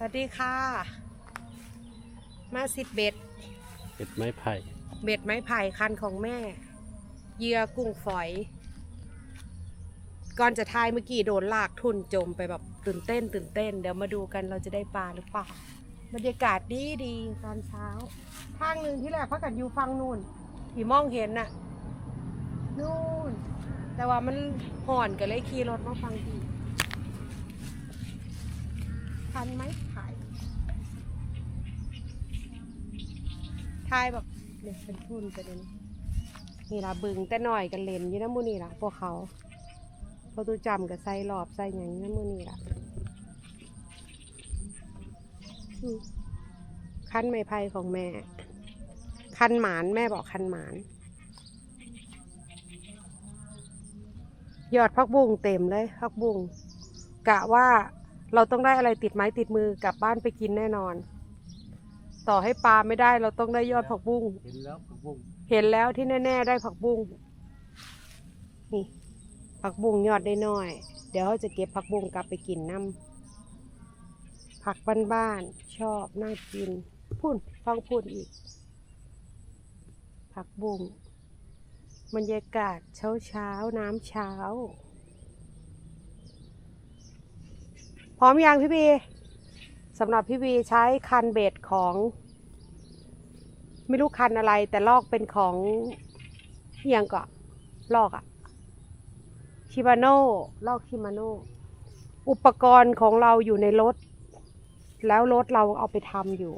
สวัสดีค่ะ มาสิบเบ็ด เป็ดไม้ไผ่เบ็ดไม้ไผ่คันของแม่เหยื่อกุ้งฝอย ก่อนจะทายเมื่อกี้โดนลากทุนจมไปแบบตื่นเต้น ตื่นเต้น เดี๋ยวมาดูกันเราจะได้ปลาหรือเปล่า บรรยากาศดีดีตอนเช้า ทางหนึ่งที่แรกพักกันอยู่ฟังนู่นที่มองเห็นน่ะ นู่น แต่ว่ามันห่อนกันเลยขี่รถมาฟังดีคันไม้ไผ่ ทายแบบเนี่ยเป็นทุนไปเลยนี่ละบึงแต่หน่อยกันเล่นอยู่นะมูนี่ละพวกเขาพอตูจำกับใส่หลอบใส่ยังยู่นะมูนี่ละคันไม้ไผ่ของแม่ คันหมานแม่บอกคันหมานยอดพักบุ้งเต็มเลยพักบุ้งกะว่าเราต้องได้อะไรติดไม้ติดมือกลับบ้านไปกินแน่นอน ต่อให้ปลาไม่ได้เราต้องได้ยอดผักบุ้ง เห็นแล้วผักบุ้งเห็นแล้วที่แน่ ๆ ได้ผักบุ้งนี่ผักบุ้งยอดได้น้อย เดี๋ยวเขาจะเก็บผักบุ้งกลับไปกินน้ำผักบ้านๆชอบน่ากินพูดฟังพูดอีก ผักบุ้งบรรยากาศเช้าเช้าๆน้ำเช้า พร้อมยังพี่บี สำหรับพี่บีใช้คันเบ็ดของ ไม่รู้คันอะไร แต่ลอกเป็นของเฮียงก็ลอกอะชิมาโน่ลอกชิมาโน่อุปกรณ์ของเราอยู่ในรถ แล้วรถเราเอาไปทำอยู่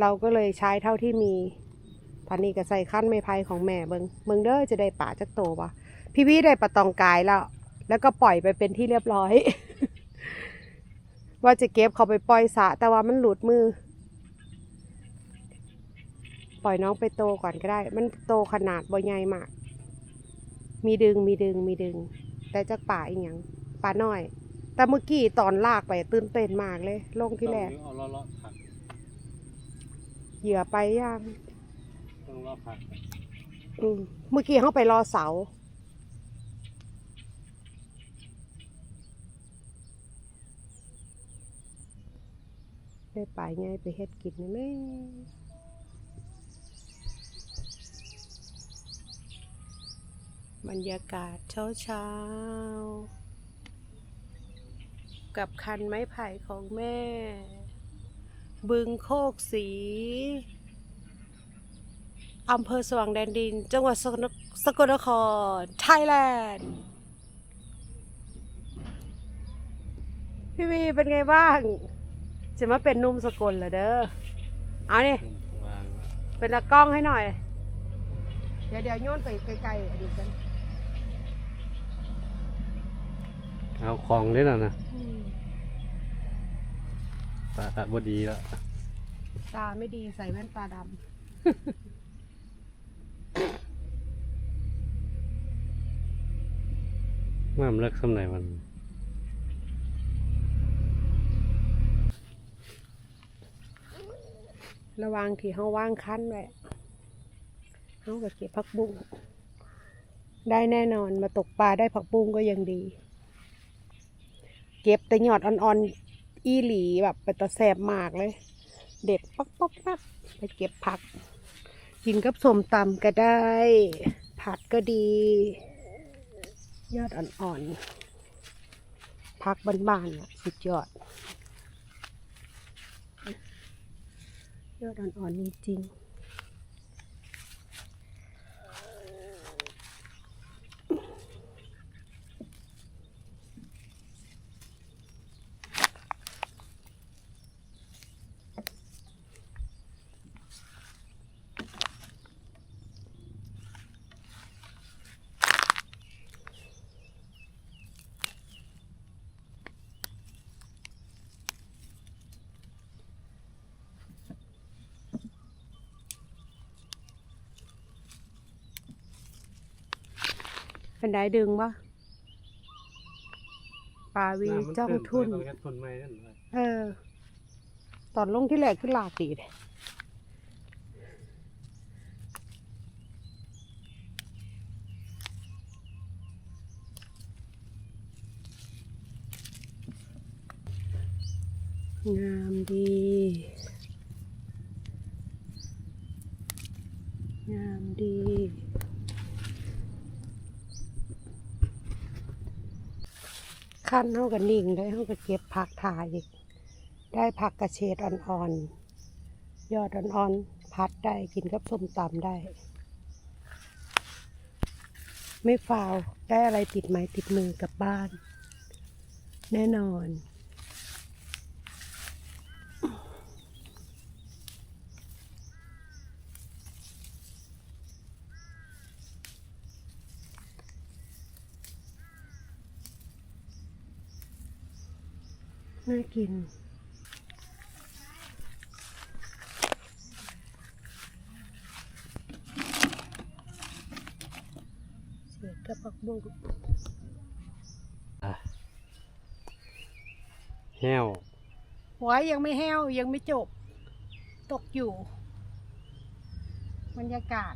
เราก็เลยใช้เท่าที่มีตอนนี้ก็ใส่ขั้นไม้ไผ่ของแม่เบิงเบิงเด้อจะได้ป่าจักโตวะพี่พี่ได้ปลาตองกายแล้ว แล้วก็ปล่อยไปเป็นที่เรียบร้อย ว่าจะเก็บเขาไปปล่อยสระแต่ว่ามันหลุดมือ ปล่อยน้องไปโตก่อนก็ได้ มันโตขนาดบ่ใหญ่มาก มีดึงมีดึงมีดึง แต่จักป่าอีหยังป่าน้อย แต่เมื่อกี้ตอนลากไปตื่นเต้นมากเลย ลงที่แรกต้องเอาเลาะๆผักเหยื่อไปย่างต้องเลาะผักอืมเมื่อกี้เขาไปรอเสา ได้ไปไงไปเฮ็ดกินนะแม่บรรยากาศเช้าเช้ากับคันไม้ไผ่ของแม่ บึงโคกสีอำเภอสว่างแดนดิน จังหวัดสกลนคร ไทยแลนด์ พี่วีเป็นไงบ้าง จะมาเป็นหนุ่มสกลเหรอเด้อ เอานี่วางเป็นตะกล้องให้หน่อย เดี๋ยวเดี๋ยวโยนไปไกลๆอดีตกันเอาของนี่น่ะนะตาบดีแล้ว ตาไม่ดีใส่แว่นตาดว่ามันเลิกสำไหนมัน ระวังที่เขาว่างคันไว้เขาก็เก็บผักบุ้งได้แน่นอนมาตกปลาได้ผักบุ้งก็ยังดี เก็บแต่หยอดอ่อนๆอีหลีแบบเป็นตะแสบมากเลย เด็ดปักปักปักไปเก็บผัก กินกับสมตำก็ได้ ผัดก็ดี ยอดอ่อนๆผักบ้านๆอะสุดยอด ยอดอ่อนๆจริง เป็นได้ดึงปะปลาวีจ้องทุนต้องเฮ็ดทุนไม่นั่นเลยเออ ตอนลงที่แรกขึ้นลากดีเลยงามดี งามดี ขั้นเท่ากับนิ่งเลยเท่ากับเก็บผักถ่ายอีก ได้ผักกระเฉดอ่อนๆ ยอดอ่อนๆ พัดได้กินกับส้มตำได้ ไม่ฟาวได้อะไรติดไม้ติดมือกลับบ้าน แน่นอน น่ากิน เสียกระปักบุกอะแห้วหัวยังไม่แห้วยังไม่จบ ตกอยู่ บรรยากาศ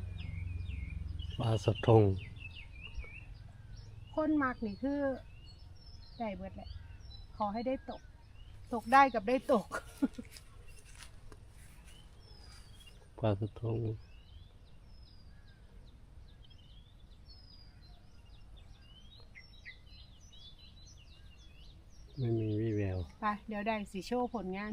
ปลาสะทงคนมักนี่คือได้เบิดแหละ ขอให้ได้ตก ตกได้กับได้ตก ปลาสะทงไม่มีวี่แวว ไป เดี๋ยวได้สิโชว์ผลงาน